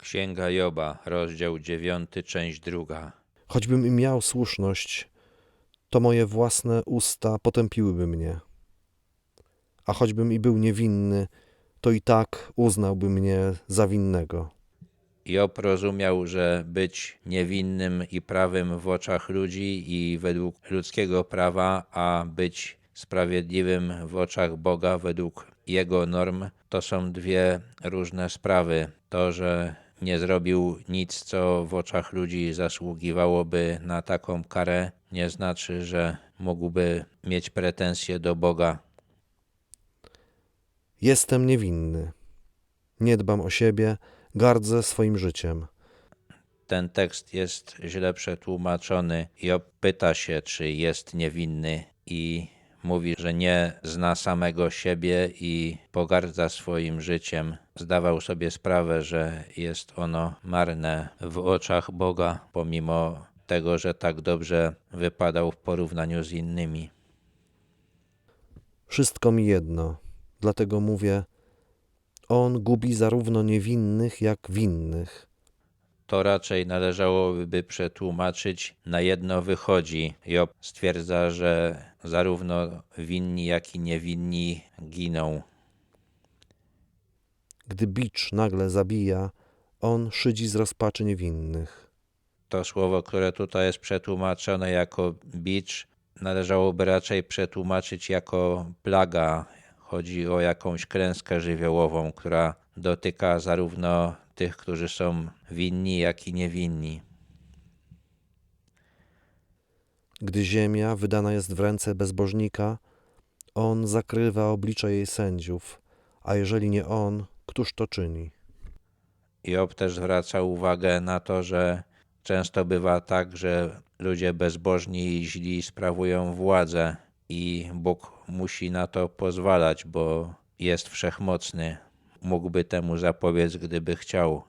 Księga Joba, rozdział 9, część druga. Choćbym i miał słuszność, to moje własne usta potępiłyby mnie. A choćbym i był niewinny, to i tak uznałby mnie za winnego. Job rozumiał, że być niewinnym i prawym w oczach ludzi i według ludzkiego prawa, a być sprawiedliwym w oczach Boga według jego norm, to są dwie różne sprawy. To, że nie zrobił nic, co w oczach ludzi zasługiwałoby na taką karę, nie znaczy, że mógłby mieć pretensje do Boga. Jestem niewinny. Nie dbam o siebie, gardzę swoim życiem. Ten tekst jest źle przetłumaczony. Job pyta się, czy jest niewinny i mówi, że nie zna samego siebie i pogardza swoim życiem. Zdawał sobie sprawę, że jest ono marne w oczach Boga, pomimo tego, że tak dobrze wypadał w porównaniu z innymi. Wszystko mi jedno, dlatego mówię: On gubi zarówno niewinnych, jak winnych. To raczej należałoby przetłumaczyć na jedno wychodzi. Job stwierdza, że zarówno winni, jak i niewinni giną. Gdy bicz nagle zabija, on szydzi z rozpaczy niewinnych. To słowo, które tutaj jest przetłumaczone jako bicz, należałoby raczej przetłumaczyć jako plaga. Chodzi o jakąś klęskę żywiołową, która dotyka zarówno tych, którzy są winni, jak i niewinni. Gdy ziemia wydana jest w ręce bezbożnika, on zakrywa oblicze jej sędziów, a jeżeli nie on, któż to czyni? Job też zwraca uwagę na to, że często bywa tak, że ludzie bezbożni i źli sprawują władzę i Bóg musi na to pozwalać, bo jest wszechmocny. Mógłby temu zapobiec, gdyby chciał.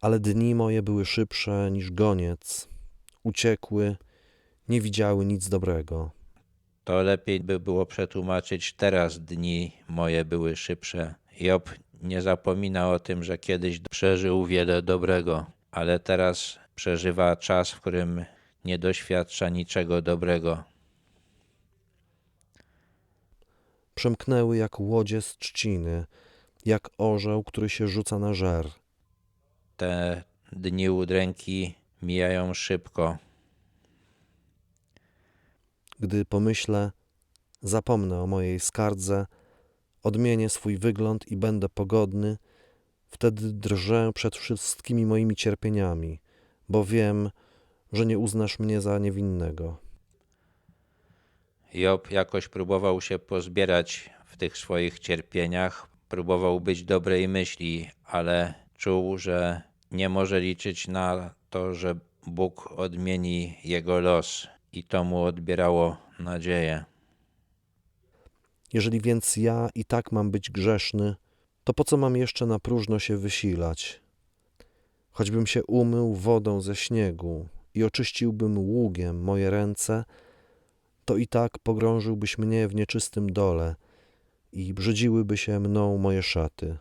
Ale dni moje były szybsze niż goniec, uciekły, nie widziały nic dobrego. To lepiej by było przetłumaczyć teraz dni moje były szybsze. Job nie zapomina o tym, że kiedyś przeżył wiele dobrego, ale teraz przeżywa czas, w którym nie doświadcza niczego dobrego. Przemknęły jak łodzie z trzciny, jak orzeł, który się rzuca na żer. Te dni udręki mijają szybko. Gdy pomyślę, zapomnę o mojej skardze, odmienię swój wygląd i będę pogodny, wtedy drżę przed wszystkimi moimi cierpieniami, bo wiem, że nie uznasz mnie za niewinnego. Job jakoś próbował się pozbierać w tych swoich cierpieniach, próbował być dobrej myśli, ale czuł, że nie może liczyć na to, że Bóg odmieni jego los i to mu odbierało nadzieję. Jeżeli więc ja i tak mam być grzeszny, to po co mam jeszcze na próżno się wysilać? Choćbym się umył wodą ze śniegu i oczyściłbym ługiem moje ręce, to i tak pogrążyłbyś mnie w nieczystym dole i brzydziłyby się mną moje szaty.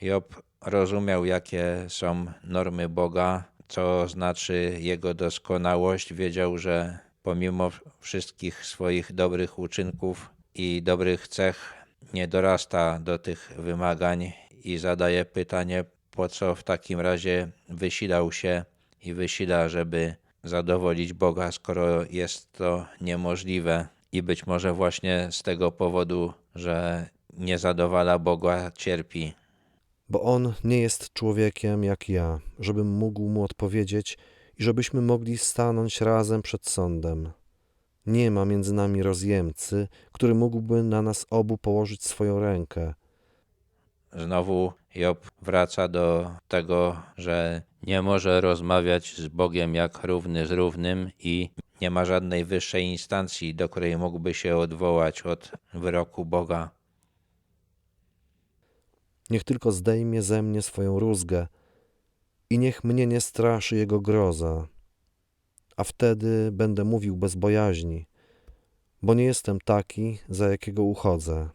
Job rozumiał, jakie są normy Boga, co znaczy jego doskonałość. Wiedział, że pomimo wszystkich swoich dobrych uczynków i dobrych cech, nie dorasta do tych wymagań i zadaje pytanie, po co w takim razie wysilał się i wysila, żeby zadowolić Boga, skoro jest to niemożliwe. I być może właśnie z tego powodu, że nie zadowala Boga, cierpi. Bo on nie jest człowiekiem jak ja, żebym mógł mu odpowiedzieć i żebyśmy mogli stanąć razem przed sądem. Nie ma między nami rozjemcy, który mógłby na nas obu położyć swoją rękę. Znowu Job wraca do tego, że nie może rozmawiać z Bogiem jak równy z równym i nie ma żadnej wyższej instancji, do której mógłby się odwołać od wyroku Boga. Niech tylko zdejmie ze mnie swoją rózgę i niech mnie nie straszy jego groza. A wtedy będę mówił bez bojaźni, bo nie jestem taki, za jakiego uchodzę.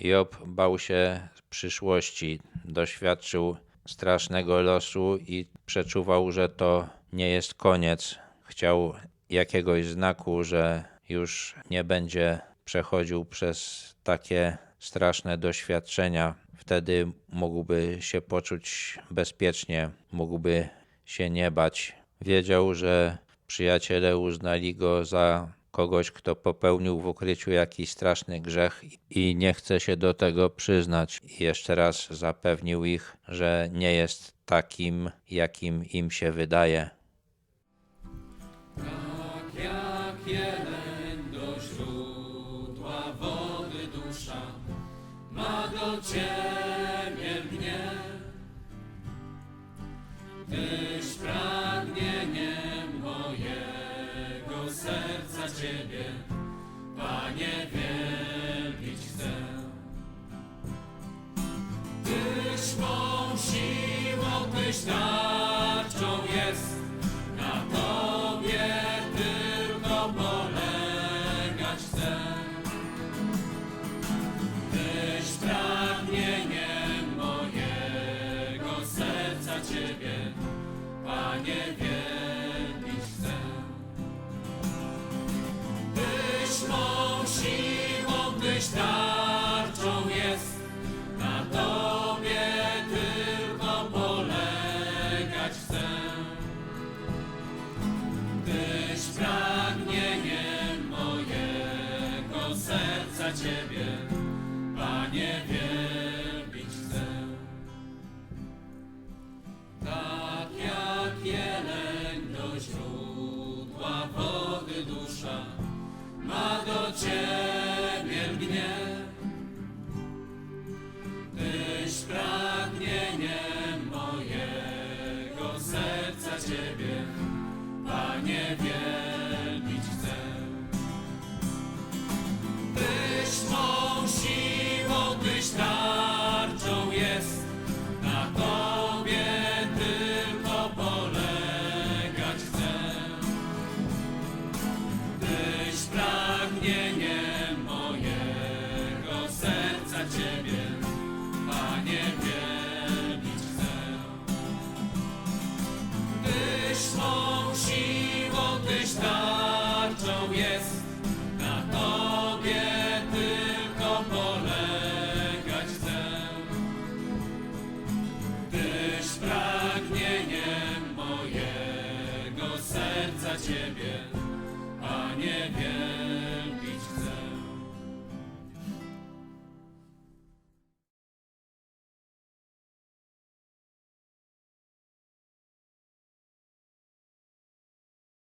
Job bał się przyszłości, doświadczył strasznego losu i przeczuwał, że to nie jest koniec. Chciał jakiegoś znaku, że już nie będzie przechodził przez takie straszne doświadczenia. Wtedy mógłby się poczuć bezpiecznie, mógłby się nie bać. Wiedział, że przyjaciele uznali go za kogoś, kto popełnił w ukryciu jakiś straszny grzech i nie chce się do tego przyznać. I jeszcze raz zapewnił ich, że nie jest takim, jakim im się wydaje. Jak jeleń do źródła wody dusza ma do ciebie mnie, Tyś pragnieniem Ciebie, Panie, wielbić chcę. Tak jak jeleń do źródła wody dusza ma do Ciebie lgnie. Tyś pragnieniem mojego serca Ciebie, Panie, wielbić jest, na Tobie tylko polegać chcę. Tyś pragnieniem mojego serca Ciebie, a nie wiem.